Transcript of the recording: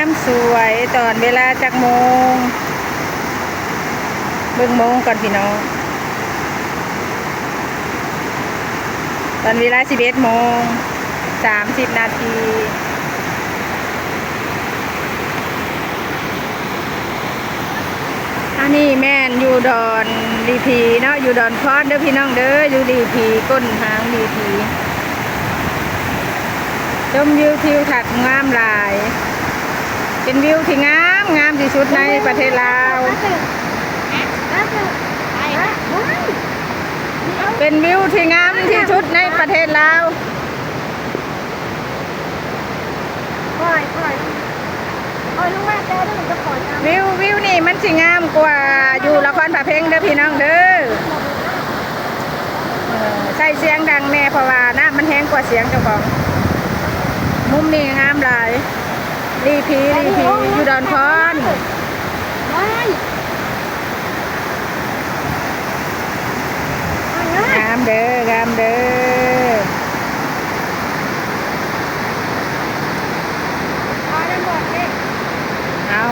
ามสวยตอนเวลาจักโมง เบิ่งโมงก่อนพี่น้อง ตอนเวลา11โมง30นาทีอันนี้แม่นอยู่ดอนดีพีเนาะอยู่ดอนพอดเด้อพี่น้องเด้ออยู่ดีพีก้นหางดีพีชมวิวทิวทัศน์งามหลาย เป็นวิวที่งามงามที่สุดในประเทศลาว เป็นวิวที่งามที่สุดในประเทศลาวปล่อยปล่อยปล่อยลงมาเจอแล้วยหน่อยวิววิวนี่มันสิงามกว่าอยู่ละครประเพงเด้อพี่น้องเด้อใส่เสียงดังแน่เพราะว่านะมันแห้งกว่าเสียงเจ้าของมุมนี้งามหลาย รีพีรีพีอยู่ดอนคอนว้ายเอาเลยงามเด้องามเด้อเอาได้หมดเลยเอา